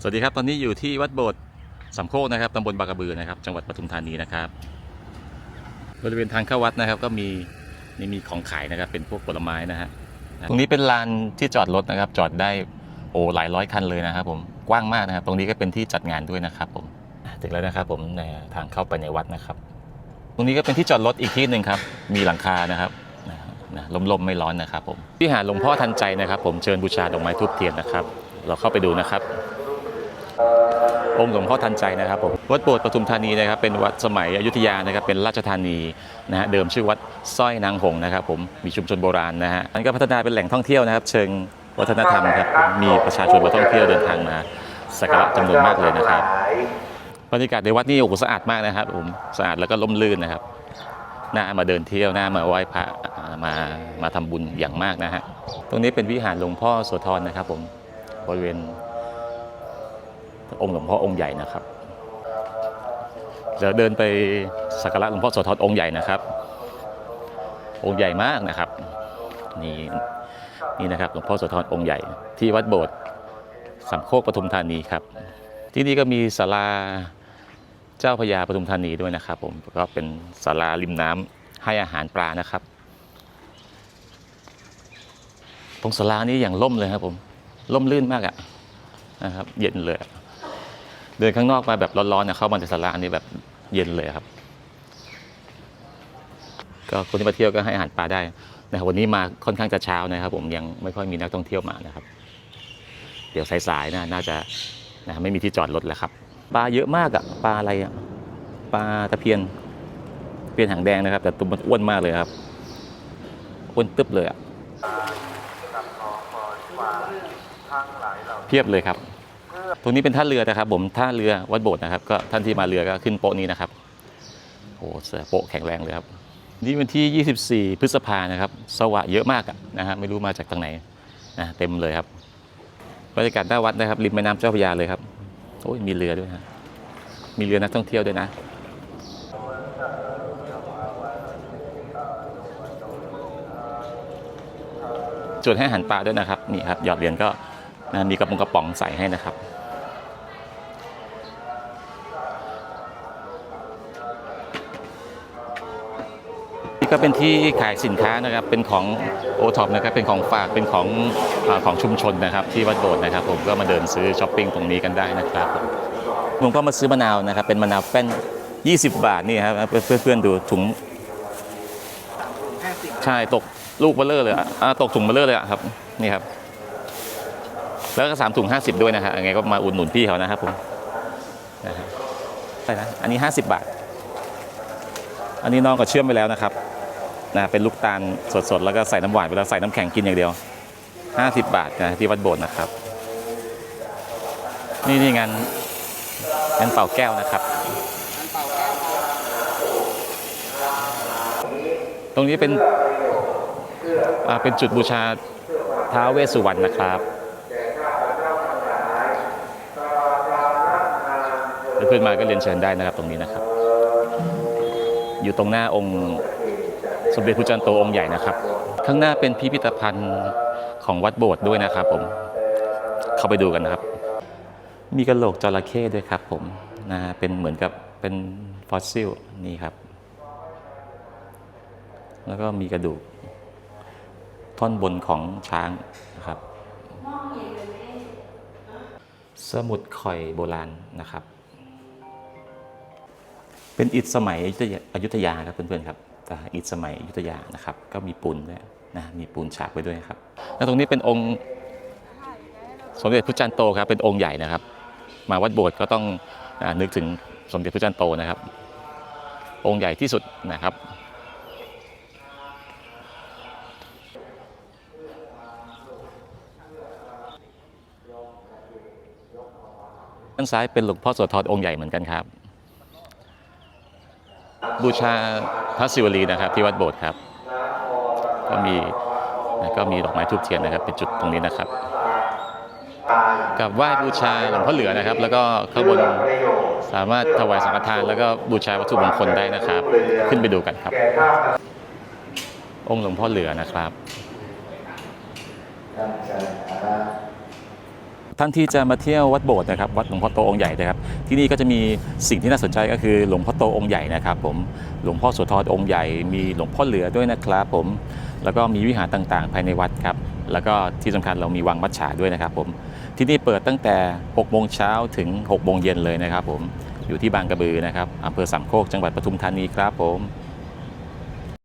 สวัสดีครับ ตอนนี้อยู่ที่วัดโบสถ์สำโคกนะครับตำบลบางกระบือนะครับ จังหวัดปทุมธานีนะครับ บริเวณทางเข้าวัดนะครับ ก็มีนี่มีของขายนะครับ เป็นพวกผลไม้นะฮะตรงนี้เป็นลานที่จอดรถนะครับ จอดได้โอ้หลายร้อยคันเลยนะครับ ผมกว้างมากนะครับ ตรงนี้ก็เป็นที่จัดงานด้วยนะครับ ผมถึงแล้วนะครับ ผมในทางเข้าไปในวัดนะครับ ตรงนี้ก็เป็นที่จอดรถอีกที่หนึ่งครับ มีหลังคานะครับนะลมๆไม่ร้อนนะครับ ผมที่หาหลวงพ่อทันใจนะครับ ผมเชิญบูชาดอกไม้ทูบเทียนนะครับ เราเข้าไปดูนะครับ องค์หลวงพ่อทันใจนะครับผมวัดโบสถ์ปทุมธานีนะครับเป็นวัดสมัยอยุธยานะครับเป็นราชธานีนะฮะเดิมชื่อวัดสร้อยนางหงส์นะครับผมมีชุมชนโบราณนะฮะอันก็พัฒนาเป็นแหล่งท่องเที่ยวนะครับ เชิงวัฒนธรรมครับมีประชาชนมาท่องเที่ยวเดินทางมาสักการะจำนวนมากเลยนะครับบรรยากาศในวัดนี่โอ้โหสะอาดมากนะครับผมสะอาดแล้วก็ร่มรื่นนะครับน่ามาเดินเที่ยวน่ามาไหว้พระมามาทำบุญอย่างมากนะฮะตรงนี้เป็นวิหารหลวงพ่อโสธรนะครับผมบริเวณ องค์หลวงพ่อองค์ใหญ่นะครับเดี๋ยวเดินไปสักการะหลวงพ่อโสธรองค์ใหญ่นะครับ องค์ใหญ่มากนะครับ นี่นี่นะครับหลวงพ่อโสธรองค์ใหญ่ ที่วัดโบสถ์สามโคกปทุมธานีครับ ที่นี่ก็มีศาลาเจ้าพระยาปทุมธานีด้วยนะครับ ผมก็เป็นศาลาริมน้ำให้อาหารปลานะครับตรงศาลานี้อย่างล่มเลยครับผมล่มลื่นมากอะนะครับ เย็นเลยอะ เดินข้างนอกมาแบบร้อนๆเนี่ยเข้ามาในศาลานี่แบบเย็นเลยครับ ก็คนที่มาเที่ยวก็ให้อาหารปลาได้นะครับวันนี้มาค่อนข้างจะเช้านะครับ ผมยังไม่ค่อยมีนักท่องเที่ยวมานะครับ เดี๋ยวสายๆนะน่าจะนะไม่มีที่จอดรถแล้วครับ ปลาเยอะมากอะปลาอะไรอะปลาตะเพียนเพียนหางแดงนะครับ แต่ตัวมันอ้วนมากเลยครับอ้วนตึ๊บเลยอะเพียบเลยครับ ตรงนี้เป็นท่าเรือนะครับผมท่าเรือวัดโบสถ์นะครับก็ท่านที่มาเรือก็ขึ้นโป๊ะนี้นะครับโอ้เสือโป๊ะแข็งแรงเลยครับนี่วันที่ 24 พฤษภานะครับ สวะเยอะมากนะฮะไม่รู้มาจากทางไหนนะเต็มเลยครับบรรยากาศหน้าวัดนะครับริมแม่น้ำเจ้าพระยาเลยครับโอ้ยมีเรือด้วยฮะมีเรือนักท่องเที่ยวด้วยนะจุดให้อาหารปลาด้วยนะครับนี่ครับหยอดเหรียญก็มีกระป๋องกระป๋องใส่ให้นะครับ นี่ก็เป็นที่ขายสินค้านะครับ เป็นของโอท็อปนะครับ เป็นของฝาก เป็นของอาของชุมชนนะครับ ที่วัดโบสถ์นะครับ ผมก็มาเดินซื้อช้อปปิ้งตรงนี้กันได้นะครับ ผมก็มาซื้อมะนาวนะครับ เป็นมะนาวแป้น 20 บาทนี่ครับเพื่อนเพื่อนๆดูถุงใช่ตกลูกเบลเลอร์เลยอะอ่าตกถุงเบลเลอร์เลยอะครับ นี่ครับ แล้วก็สามถุงห้าสิบด้วยนะฮะยังไงก็มาอุดหนุนพี่เขานะครับผมนะฮะไปนะอันนี้ห้าสิบบาท อันนี้น้องก็เชื่อมไปแล้วนะครับ นะเป็นลูกตาลสดๆ แล้วก็ใส่น้ำหวานไปแล้วใส่น้ำแข็งกินอย่างเดียว 50 บาทนะที่วัดโบสถ์นะครับ นี่นี่งานงานเป่าแก้วนะครับ ตรงนี้เป็นเป็นจุดบูชาท้าวเวสสุวรรณนะครับเพื่อนมาก็เรียนเชิญได้นะครับตรงนี้นะครับ อยู่ตรงหน้าองค์ สมเด็จพระจันทร์โตองค์ใหญ่นะครับ ข้างหน้าเป็นพิพิธภัณฑ์ของวัดโบสถ์ด้วยนะครับ ผมเข้าไปดูกันนะครับ มีกระโหลกจระเข้ด้วยครับ ผมนะฮะเป็นเหมือนกับเป็นฟอสซิลนี่ครับ แล้วก็มีกระดูกท่อนบนของช้างนะครับ สมุดข่อยโบราณนะครับ เป็นอิฐสมัยอยุธยาอยุธยาครับเพื่อนๆครับ อิสมัยยุธยานะครับ ก็มีปูนด้วยนะมีปูนฉาบไว้ด้วยครับ แล้วตรงนี้เป็นองค์สมเด็จพระจันโตครับเป็นองค์ใหญ่นะครับ มาวัดโบสถ์ก็ต้องนึกถึงสมเด็จพระจันโตนะครับ องค์ใหญ่ที่สุดนะครับด้านซ้ายเป็นหลวงพ่อโสธรองค์ใหญ่เหมือนกันครับ บูชาพระศิวลีนะครับ ที่วัดโบสถ์ครับ ก็มีก็มีดอกไม้ทูบเทียนนะครับ เป็นจุดตรงนี้นะครับกับไหว้บูชาหลวงพ่อเหลือนะครับ แล้วก็ข้างบนสามารถถวายสังฆทาน แล้วก็บูชาวัตถุมงคลได้นะครับ ขึ้นไปดูกันครับ องค์หลวงพ่อเหลือนะครับ ท่านที่จะมาเที่ยววัดโบสถ์นะครับวัดหลวงพ่อโตองค์ใหญ่นะครับ ที่นี่ก็จะมีสิ่งที่น่าสนใจก็คือหลวงพ่อโตองค์ใหญ่นะครับ ผมหลวงพ่อโสธรองค์ใหญ่ มีหลวงพ่อเหลือด้วยนะครับ ผมแล้วก็มีวิหารต่างๆ ภายในวัดครับ แล้วก็ที่สำคัญเรามีวังมัจฉาด้วยนะครับ ผมที่นี่เปิดตั้งแต่6โมงเช้าถึง6โมงเย็นเลยนะครับ ผมอยู่ที่บางกระบือนะครับอำเภอสามโคกจังหวัดปทุมธานีครับผม